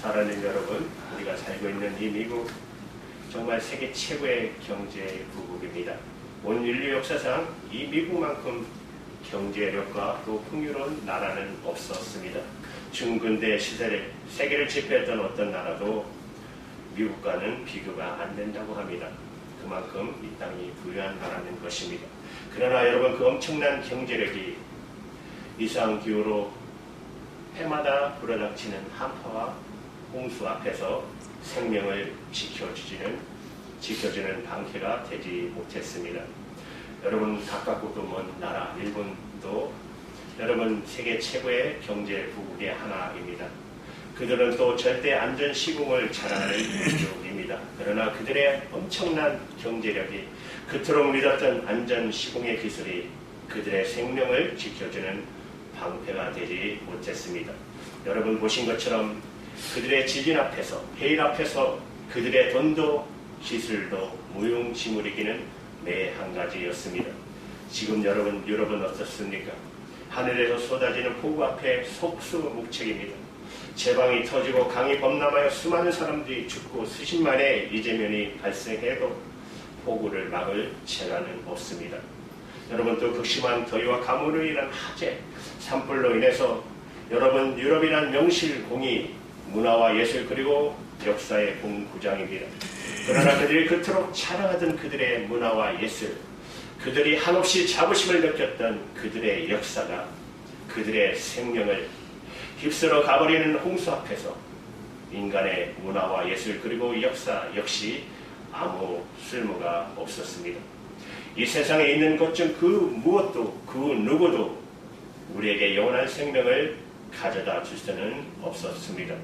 사랑하는 여러분, 우리가 살고 있는 이 미국 정말 세계 최고의 경제 부국입니다. 온 인류 역사상 이 미국만큼 경제력과 또 풍요로운 나라는 없었습니다. 중근대 시대를 세계를 지배했던 어떤 나라도 미국과는 비교가 안 된다고 합니다. 그만큼 이 땅이 부유한 나라는 것입니다. 그러나 여러분 그 엄청난 경제력이 이상 기후로 해마다 불어닥치는 한파와 홍수 앞에서 생명을 지켜주지는 지켜주는 방패가 되지 못했습니다. 여러분 가깝고도 먼 나라 일본도 여러분 세계 최고의 경제 부국의 하나입니다. 그들은 또 절대 안전 시공을 자랑하는 민족입니다. 그러나 그들의 엄청난 경제력이 그토록 믿었던 안전 시공의 기술이 그들의 생명을 지켜주는 방패가 되지 못했습니다. 여러분 보신 것처럼 그들의 지진 앞에서 해일 앞에서 그들의 돈도 기술도 무용지물이기는 매 한 가지였습니다. 지금 여러분 유럽은 어떻습니까? 하늘에서 쏟아지는 폭우 앞에 속수무책입니다. 제방이 터지고 강이 범람하여 수많은 사람들이 죽고 수십만의 이재면이 발생해도 폭우를 막을 재간은 없습니다. 여러분 또 극심한 더위와 가뭄으로 인한 화재, 산불로 인해서 여러분 유럽이란 명실공히 문화와 예술 그리고 역사의 공구장입니다. 그러나 그들이 그토록 자랑하던 그들의 문화와 예술, 그들이 한없이 자부심을 느꼈던 그들의 역사가 그들의 생명을 휩쓸어 가버리는 홍수 앞에서 인간의 문화와 예술 그리고 역사 역시 아무 쓸모가 없었습니다. 이 세상에 있는 것 중 그 무엇도 그 누구도 우리에게 영원한 생명을 가져다 줄 수는 없었습니다.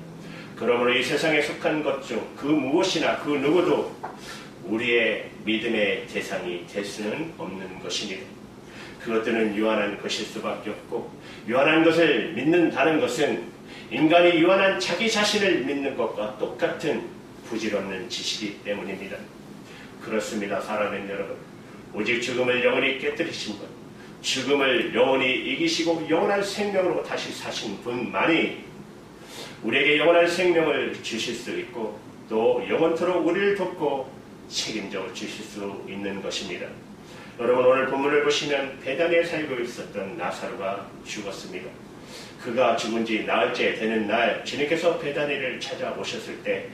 그러므로 이 세상에 속한 것 중 그 무엇이나 그 누구도 우리의 믿음의 대상이 될 수는 없는 것입니다. 그것들은 유한한 것일 수밖에 없고 유한한 것을 믿는다는 것은 인간이 유한한 자기 자신을 믿는 것과 똑같은 부질없는 지식이기 때문입니다. 그렇습니다. 사랑하는 여러분. 오직 죽음을 영원히 깨뜨리신 분, 죽음을 영원히 이기시고 영원한 생명으로 다시 사신 분만이 우리에게 영원한 생명을 주실 수 있고 또 영원토록 우리를 돕고 책임져 주실 수 있는 것입니다. 여러분 오늘 본문을 보시면 베단에 살고 있었던 나사로가 죽었습니다. 그가 죽은 지 나흘째 되는 날 주님께서 베다니를 찾아오셨을 때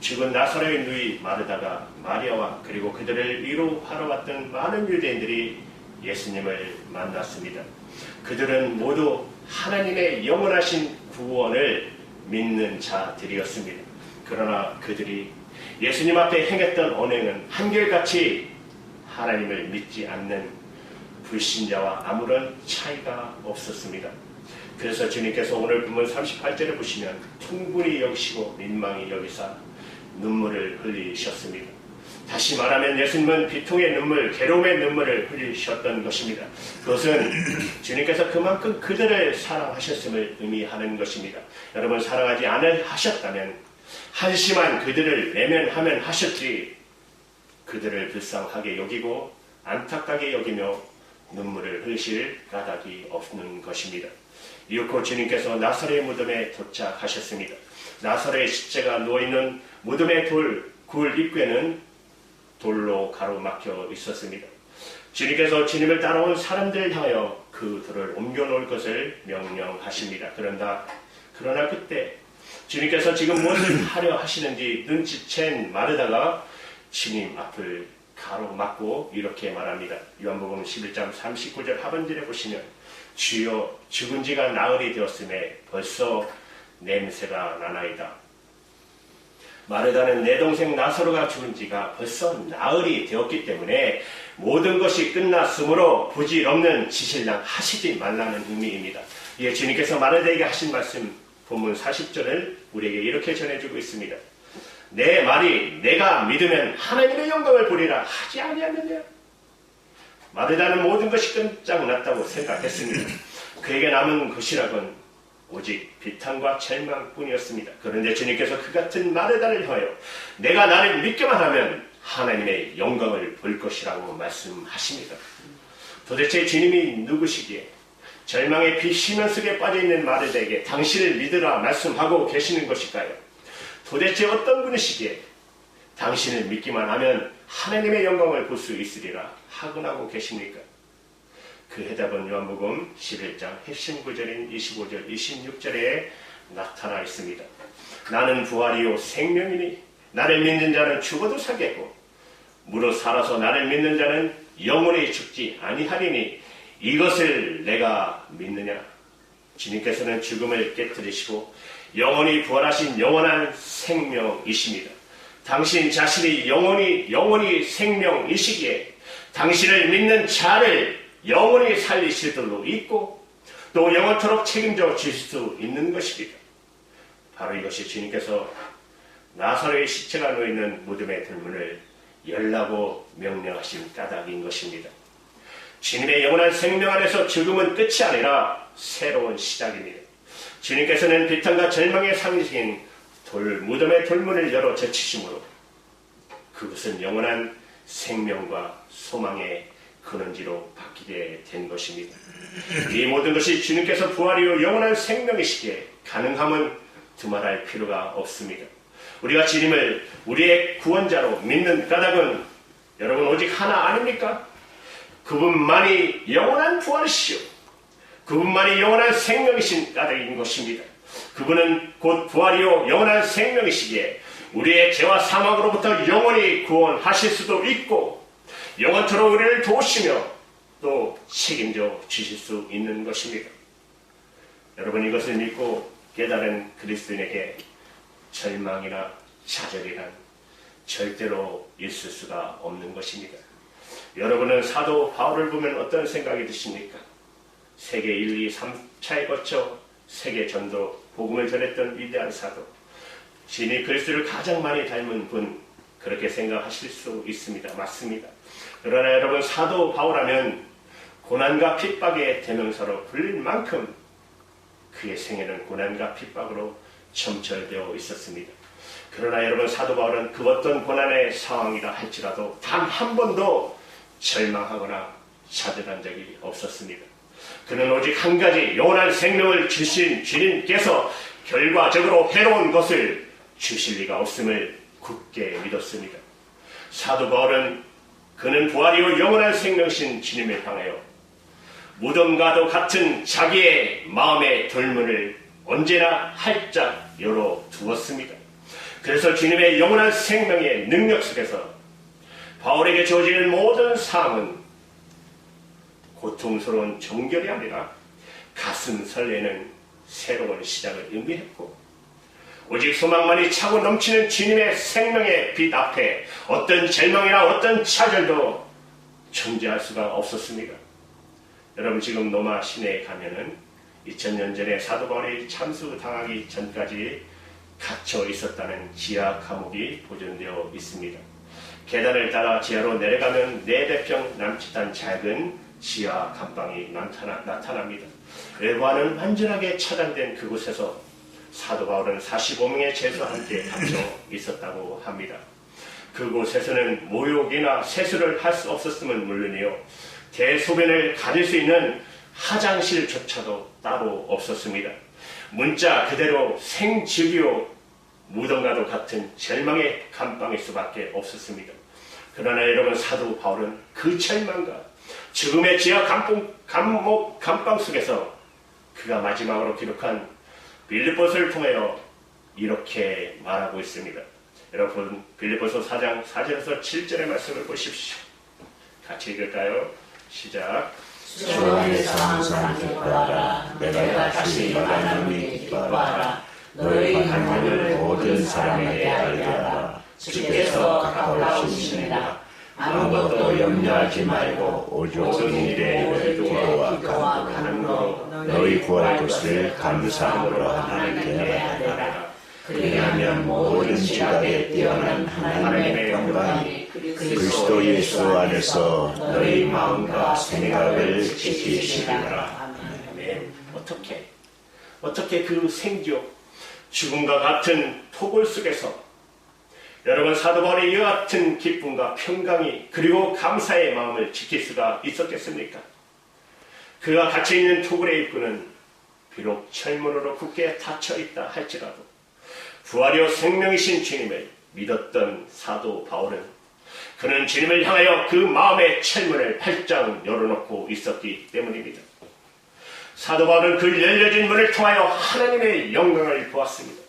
죽은 나사로의 누이 마르다가 마리아와 그리고 그들을 위로하러 왔던 많은 유대인들이 예수님을 만났습니다. 그들은 모두 하나님의 영원하신 구원을 믿는 자들이었습니다. 그러나 그들이 예수님 앞에 행했던 언행은 한결같이 하나님을 믿지 않는 불신자와 아무런 차이가 없었습니다. 그래서 주님께서 오늘 본문 38절을 보시면 충분히 여기시고 민망히 여기사 눈물을 흘리셨습니다. 다시 말하면 예수님은 비통의 눈물, 괴로움의 눈물을 흘리셨던 것입니다. 그것은 주님께서 그만큼 그들을 사랑하셨음을 의미하는 것입니다. 여러분 사랑하지 않을 하셨다면 한심한 그들을 내면하면 하셨지 그들을 불쌍하게 여기고 안타깝게 여기며 눈물을 흘리실 까닭이 없는 것입니다. 이윽고 주님께서 나사렛 무덤에 도착하셨습니다. 나사렛 십자가 누워있는 무덤의 돌, 굴 입구에는 돌로 가로막혀 있었습니다. 주님께서 주님을 따라온 사람들을 향하여 그 돌을 옮겨놓을 것을 명령하십니다. 그런다. 그러나 그때 주님께서 지금 무엇을 하려 하시는지 눈치챈 마르다가 주님 앞을 가로막고 이렇게 말합니다. 요한복음 11장 39절 하반절에 보시면 주여 죽은 지가 나흘이 되었음에 벌써 냄새가 나나이다. 마르다는 내 동생 나사로가 죽은 지가 벌써 나흘이 되었기 때문에 모든 것이 끝났으므로 부질없는 지실랑 하시지 말라는 의미입니다. 예, 주님께서 마르다에게 하신 말씀 본문 40절을 우리에게 이렇게 전해주고 있습니다. 내 말이 내가 믿으면 하나님의 영광을 보리라 하지 아니하느냐? 마르다는 모든 것이 끝장났다고 생각했습니다. 그에게 남은 것이라곤 오직 비탄과 절망뿐이었습니다. 그런데 주님께서 그 같은 마르다를 하여 내가 나를 믿기만 하면 하나님의 영광을 볼 것이라고 말씀하십니다. 도대체 주님이 누구시기에 절망의 비시면 속에 빠져있는 마르다에게 당신을 믿으라 말씀하고 계시는 것일까요? 도대체 어떤 분이시기에 당신을 믿기만 하면 하나님의 영광을 볼 수 있으리라 하근하고 계십니까? 그 해답은 요한복음 11장 핵심 구절인 25절, 26절에 나타나 있습니다. 나는 부활이요 생명이니 나를 믿는 자는 죽어도 살겠고 무릇 살아서 나를 믿는 자는 영원히 죽지 아니하리니 이것을 내가 믿느냐? 주님께서는 죽음을 깨뜨리시고 영원히 부활하신 영원한 생명이십니다. 당신 자신이 영원히 영원히 생명이시기에 당신을 믿는 자를 영원히 줄로 있고 또 영원토록 책임져 주실 수 있는 것입니다. 바로 이것이 주님께서 나사로의 시체가 놓이는 무덤의 들문을 열라고 명령하신 까닭인 것입니다. 주님의 영원한 생명 안에서 죽음은 끝이 아니라 새로운 시작입니다. 주님께서는 비탄과 절망의 상징인 돌, 무덤의 돌문을 열어 제치심으로 그것은 영원한 생명과 소망의 근원지로 바뀌게 된 것입니다. 이 모든 것이 주님께서 부활이요 영원한 생명이시기에 가능함은 두말할 필요가 없습니다. 우리가 주님을 우리의 구원자로 믿는 까닭은 여러분 오직 하나 아닙니까? 그분만이 영원한 부활이시오. 그분만이 영원한 생명이신 까닭인 것입니다. 그분은 곧 부활이요 영원한 생명이시기에 우리의 죄와 사망으로부터 영원히 구원하실 수도 있고 영원토록 우리를 도우시며 또 책임져 주실 수 있는 것입니다. 여러분 이것을 믿고 깨달은 그리스도인에게 절망이나 좌절이란 절대로 있을 수가 없는 것입니다. 여러분은 사도 바울을 보면 어떤 생각이 드십니까? 세계 1, 2, 3차에 거쳐 세계 전도 복음을 전했던 위대한 사도 진이 그리스도를 가장 많이 닮은 분 그렇게 생각하실 수 있습니다. 맞습니다. 그러나 여러분 사도 바울하면 고난과 핍박의 대명사로 불릴 만큼 그의 생애는 고난과 핍박으로 점철되어 있었습니다. 그러나 여러분 사도 바울은 그 어떤 고난의 상황이라 할지라도 단 한 번도 절망하거나 좌절한 적이 없었습니다. 그는 오직 한 가지 영원한 생명을 주신 주님께서 결과적으로 해로운 것을 주실 리가 없음을 굳게 믿었습니다. 사도 바울은 그는 부활이요 영원한 생명신 주님을 향하여 무덤과도 같은 자기의 마음의 돌문을 언제나 활짝 열어 두었습니다. 그래서 주님의 영원한 생명의 능력 속에서 바울에게 주어지는 모든 삶은 고통스러운 종결이 아니라 가슴 설레는 새로운 시작을 의미했고 오직 소망만이 차고 넘치는 주님의 생명의 빛 앞에 어떤 절망이나 어떤 차절도 존재할 수가 없었습니다. 여러분 지금 노마 시내에 가면은 2000년 전에 사도 바울이 참수당하기 전까지 갇혀 있었다는 지하 감옥이 보존되어 있습니다. 계단을 따라 지하로 내려가면 네대평 남짓한 작은 지하 감방이 나타나, 나타납니다. 외부와는 완전하게 차단된 그곳에서 사도 바울은 45명의 죄수와 함께 갇혀 있었다고 합니다. 그곳에서는 모욕이나 세수를 할 수 없었음은 물론이요. 대소변을 가릴 수 있는 화장실조차도 따로 없었습니다. 문자 그대로 생즉이요 무덤과도 같은 절망의 감방일 수밖에 없었습니다. 그러나 여러분 사도 바울은 그 절망과 죽음의 지하 감봉, 감목, 감방 속에서 그가 마지막으로 기록한 빌리포스를 통하여 이렇게 말하고 있습니다. 여러분 빌리포스 4장 4절에서 7절의 말씀을 보십시오. 같이 읽을까요? 시작. 주 안에서 항상 기뻐하라 내가 다시 말하노니 기뻐하라 너희 간구를 모든 사람에게 알게 하라 주께서 가까우시니라 아무것도 염려하지 말고 오직 일에 기도와 간구로 너희 구할 것을 감사함으로 하나님께 아뢰라. 그리하면 모든 지각에 뛰어난 하나님의 평강이 그리스도 예수 안에서 너희 마음과 생각을 지키시리라. 어떻게? 어떻게 그 생기요 죽음과 같은 토골 속에서 여러분 사도 바울의 이와 같은 기쁨과 평강이 그리고 감사의 마음을 지킬 수가 있었겠습니까? 그가 갇혀 있는 토굴의 입구는 비록 철문으로 굳게 닫혀 있다 할지라도 부활이요 생명이신 주님을 믿었던 사도 바울은 그는 주님을 향하여 그 마음의 철문을 활짝 열어놓고 있었기 때문입니다. 사도 바울은 그 열려진 문을 통하여 하나님의 영광을 보았습니다.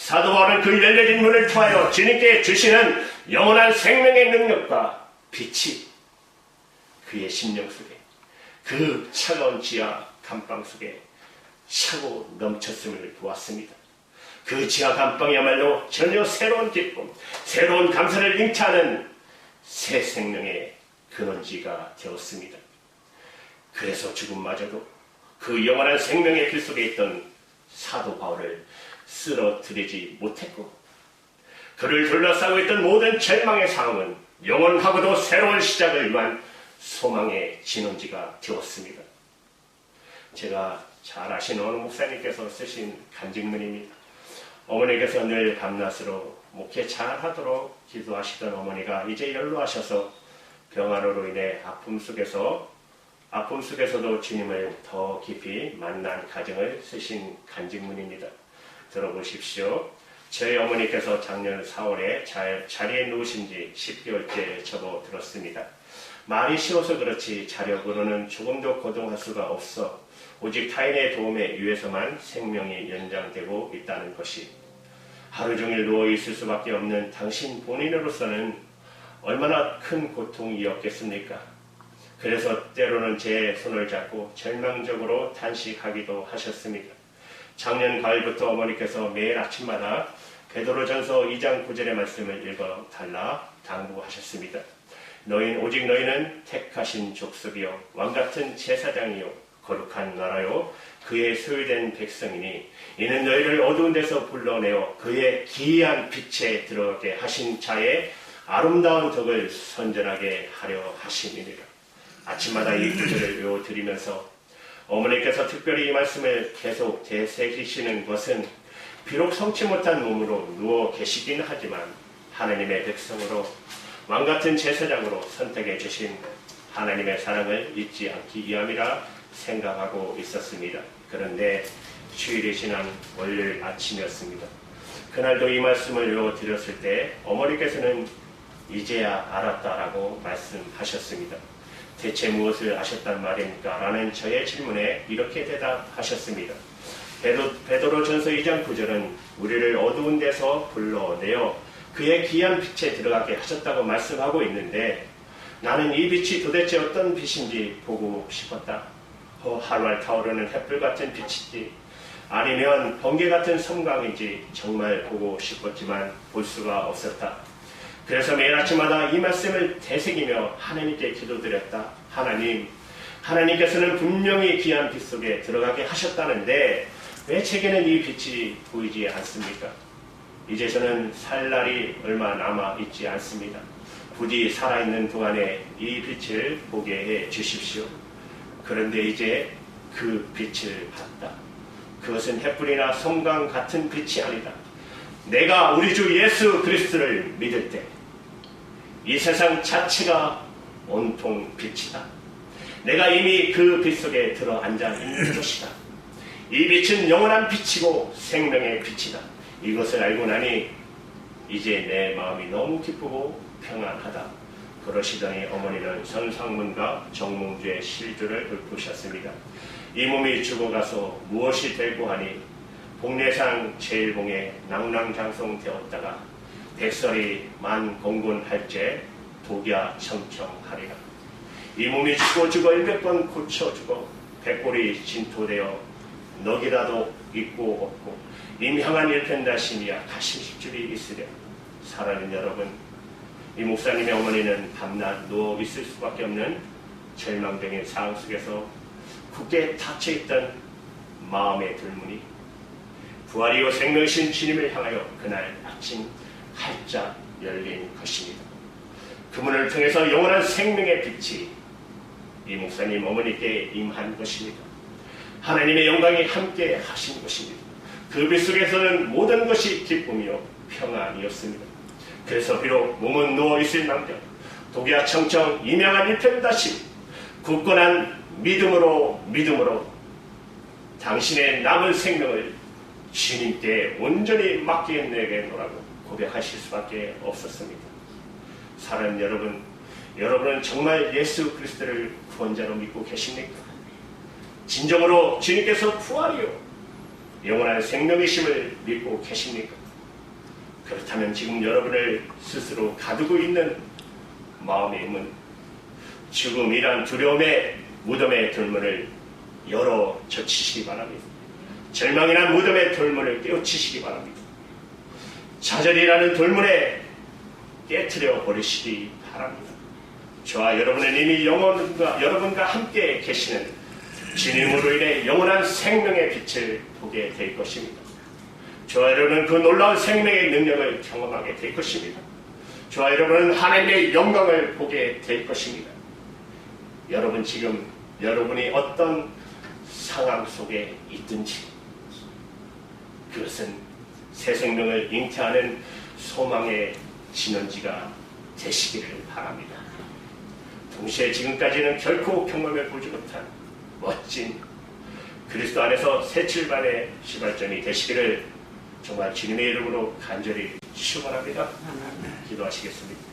사도 바울은 그 열려진 문을 통하여 주님께 주시는 영원한 생명의 능력과 빛이 그의 심령 속에 그 차가운 지하 감방 속에 차고 넘쳤음을 보았습니다. 그 지하 감방이야말로 전혀 새로운 기쁨, 새로운 감사를 잉태하는 새 생명의 근원지가 되었습니다. 그래서 죽음마저도 그 영원한 생명의 길 속에 있던 사도 바울을 쓰러뜨리지 못했고 그를 둘러싸고 있던 모든 절망의 상황은 영원하고도 새로운 시작을 위한 소망의 진원지가 되었습니다. 제가 잘 아시는 어느 목사님께서 쓰신 간직문입니다. 어머니께서 늘 밤낮으로 목회 잘하도록 기도하시던 어머니가 이제 연로하셔서 병환으로 인해 아픔 속에서 아픔 속에서도 주님을 더 깊이 만난 가정을 쓰신 간직문입니다. 들어보십시오. 저희 어머니께서 작년 4월에 잘, 자리에 누우신 지 10개월째 접어 들었습니다. 말이 쉬워서 그렇지 자력으로는 조금도 거동할 수가 없어 오직 타인의 도움에 의해서만 생명이 연장되고 있다는 것이 하루 종일 누워 있을 수밖에 없는 당신 본인으로서는 얼마나 큰 고통이었겠습니까? 그래서 때로는 제 손을 잡고 절망적으로 단식하기도 하셨습니다. 작년 가을부터 어머니께서 매일 아침마다 베드로전서 2장 9절의 말씀을 읽어 달라 당부하셨습니다. 너희 오직 너희는 택하신 족속이요 왕 같은 제사장이요 거룩한 나라요 그의 소유된 백성이니 이는 너희를 어두운 데서 불러내어 그의 기이한 빛에 들어가게 하신 자의 아름다운 덕을 선전하게 하려 하심이니라. 아침마다 이 구절을 외워 드리면서 어머니께서 특별히 이 말씀을 계속 되새기시는 것은 비록 성치 못한 몸으로 누워 계시긴 하지만 하나님의 백성으로 왕 같은 제사장으로 선택해 주신 하나님의 사랑을 잊지 않기 위함이라 생각하고 있었습니다. 그런데 주일이 지난 월요일 아침이었습니다. 그날도 이 말씀을 외워 드렸을 때 어머니께서는 이제야 알았다라고 말씀하셨습니다. 대체 무엇을 아셨단 말입니까? 라는 저의 질문에 이렇게 대답하셨습니다. 베드로, 베드로 전서 2장 9절은 우리를 어두운 데서 불러내어 그의 귀한 빛에 들어가게 하셨다고 말씀하고 있는데 나는 이 빛이 도대체 어떤 빛인지 보고 싶었다. 어, 하루할 타오르는 햇불 같은 빛인지 아니면 번개 같은 섬광인지 정말 보고 싶었지만 볼 수가 없었다. 그래서 매일 아침마다 이 말씀을 되새기며 하나님께 기도드렸다. 하나님, 하나님께서는 분명히 귀한 빛 속에 들어가게 하셨다는데 왜 제게는 이 빛이 보이지 않습니까? 이제 저는 살 날이 얼마 남아 있지 않습니다. 부디 살아있는 동안에 이 빛을 보게 해 주십시오. 그런데 이제 그 빛을 봤다. 그것은 햇불이나 성강 같은 빛이 아니다. 내가 우리 주 예수 그리스도를 믿을 때 이 세상 자체가 온통 빛이다. 내가 이미 그 빛 속에 들어 앉아 있는 것이다. 이 빛은 영원한 빛이고 생명의 빛이다. 이것을 알고 나니 이제 내 마음이 너무 기쁘고 평안하다. 그러시더니 어머니는 선상문과 정몽주의 실주를 읊으셨습니다. 이 몸이 죽어가서 무엇이 될고 하니 복례상 제일봉에 낭낭장송되었다가 백설이 만 공군할제 독야 청청하리라. 이 몸이 죽어 죽어 일백 번 고쳐 죽어 백골이 진토되어 넋이라도 있고 없고 임향한 일편다심이야 가심식줄이 있으랴. 살아있는 여러분, 이 목사님의 어머니는 밤낮 누워 있을 수밖에 없는 절망적인 상황 속에서 굳게 닫혀있던 마음의 들문이 부활이요 생명신 주님을 향하여 그날 아침 활짝 열린 것입니다. 그 문을 통해서 영원한 생명의 빛이 이 목사님 어머니께 임한 것입니다. 하나님의 영광이 함께 하신 것입니다. 그 빛 속에서는 모든 것이 기쁨이요 평안이었습니다. 그래서 비록 몸은 누워 있을 망정 독야 청청 이명한 일편다심 굳건한 믿음으로 믿음으로 당신의 남은 생명을 주님께 온전히 맡기내게 노라고 고백하실 수밖에 없었습니다. 사랑하는 여러분, 여러분은 정말 예수 그리스도를 구원자로 믿고 계십니까? 진정으로 주님께서 부활이요 영원한 생명이심을 믿고 계십니까? 그렇다면 지금 여러분을 스스로 가두고 있는 마음의 힘은 죽음이란 두려움의 무덤의 돌문을 열어 젖히시기 바랍니다. 절망이란 무덤의 돌문을 깨우치시기 바랍니다. 좌절이라는 돌문에 깨트려 버리시기 바랍니다. 저와 여러분은 이미 영혼과 여러분과 함께 계시는 주님으로 인해 영원한 생명의 빛을 보게 될 것입니다. 저와 여러분은 그 놀라운 생명의 능력을 경험하게 될 것입니다. 저와 여러분은 하나님의 영광을 보게 될 것입니다. 여러분 지금 여러분이 어떤 상황 속에 있든지 그것은 새 생명을 잉태하는 소망의 진원지가 되시기를 바랍니다. 동시에 지금까지는 결코 경험해 보지 못한 멋진 그리스도 안에서 새 출발의 시발점이 되시기를 정말 주님의 이름으로 간절히 축원합니다. 기도하시겠습니다.